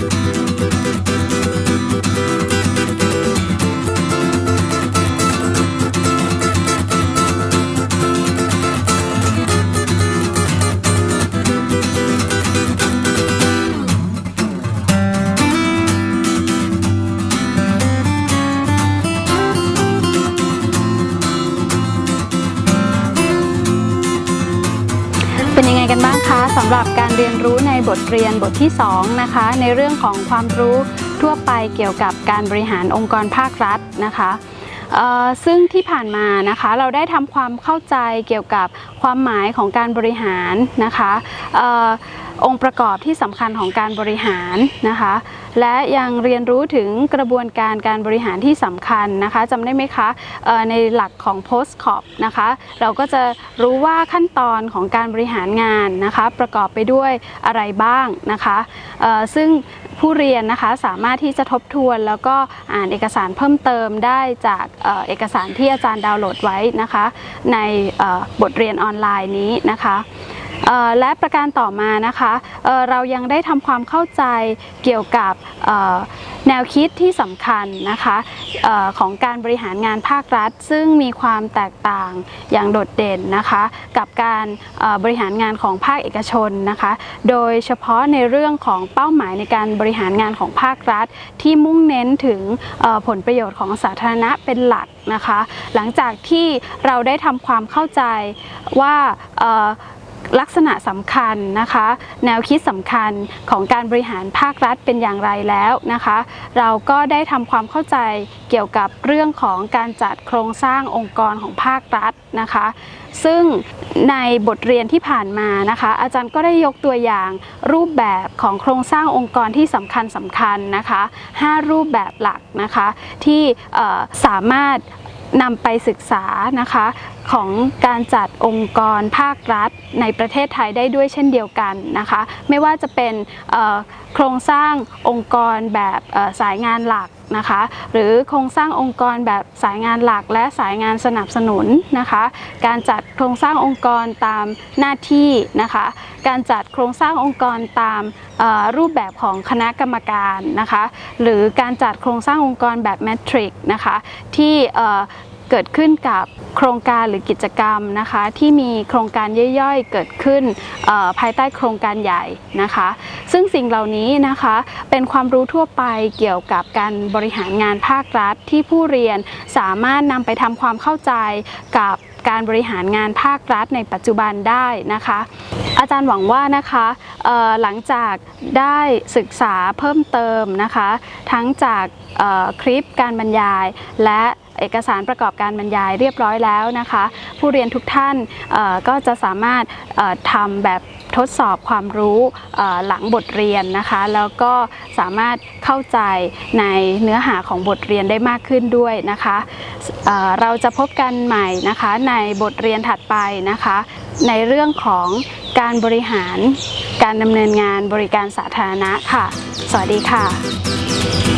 Thank you. เป็นยังไงกันบ้างคะสำหรับการเรียนรู้ในบทเรียนบทที่ 2 นะคะ ในเรื่องของความรู้ทั่วไปเกี่ยวกับการบริหารองค์กรภาครัฐนะคะ ซึ่งที่ผ่านมานะคะเราได้ทำความเข้าใจเกี่ยวกับความหมายของการบริหารนะคะอองค์ประกอบที่สำคัญของการบริหารนะคะ และยังเรียนรู้ถึงกระบวนการการบริหารที่สำคัญนะคะจำได้ไหมคะในหลักของ postcop นะคะ เราก็จะรู้ว่าขั้นตอนของการบริหารงานนะคะ ประกอบไปด้วยอะไรบ้างนะคะซึ่งผู้เรียนนะคะสามารถที่จะทบทวนแล้วก็อ่านเอกสารเพิ่มเติมได้จากเอกสารที่อาจารย์ดาวน์โหลดไว้นะคะ ในบทเรียนออนไลน์นี้นะคะ และประการต่อมานะคะเเรายังได้ทำความเข้าใจเกี่ยวกับแนวคิดที่สำคัญนะคะออของการบริหารงานภาครัฐ ซึ่งมีความแตกต่างอย่างโดดเด่นนะคะ กับการบริหารงานของภาคเอกชนนะคะ โดยเฉพาะในเรื่องของเป้าหมายในการบริหารงานของภาครัฐ ที่มุ่งเน้นถึงผลประโยชน์ของสาธารณะเป็นหลักนะคะ หลังจากที่เราได้ทำความเข้าใจว่า ลักษณะสำคัญนะคะ แนวคิดสำคัญของการบริหารภาครัฐเป็นอย่างไรแล้วนะคะ เราก็ได้ทำความเข้าใจเกี่ยวกับเรื่องของการจัดโครงสร้างองค์กรของภาครัฐนะคะ ซึ่งในบทเรียนที่ผ่านมานะคะ อาจารย์ก็ได้ยกตัวอย่างรูปแบบของโครงสร้างองค์กรที่สำคัญสำคัญนะคะ 5 รูปแบบหลักนะคะที่สามารถ นำไปศึกษานะคะของการจัดองค์กรภาครัฐในประเทศไทยได้ด้วยเช่นเดียวกันนะคะ ไม่ว่าจะเป็นโครงสร้างองค์กรแบบสายงานหลัก นะคะ หรือโครงสร้างองค์กรแบบสายงานหลักและสายงานสนับสนุนนะคะ การจัดโครงสร้างองค์กรตามหน้าที่นะคะ การจัดโครงสร้างองค์กรตามรูปแบบของคณะกรรมการนะคะ หรือการจัดโครงสร้างองค์กรแบบแมทริกนะคะที่ เกิดขึ้นกับโครงการหรือกิจกรรมนะคะที่มีโครงการย่อยๆ เกิดขึ้นภายใต้โครงการใหญ่นะคะ ซึ่งสิ่งเหล่านี้นะคะเป็นความรู้ทั่วไปเกี่ยวกับการบริหารงานภาครัฐ ที่ผู้เรียนสามารถนำไปทำความเข้าใจกับการบริหารงานภาครัฐในปัจจุบันได้นะคะ อาจารย์หวังว่านะคะหลังจากได้ศึกษาเพิ่มเติมนะคะ ทั้งจากคลิปการบรรยายและ เอกสารประกอบการบรรยายเรียบร้อยแล้วนะคะ ผู้เรียนทุกท่านก็จะสามารถทำแบบทดสอบความรู้หลังบทเรียนนะคะ แล้วก็สามารถเข้าใจในเนื้อหาของบทเรียนได้มากขึ้นด้วยนะคะเเราจะพบกันใหม่นะคะในบทเรียนถัดไปนะคะ ในเรื่องของการบริหารการดำเนินงานบริการสาธารณะค่ะ สวัสดีค่ะ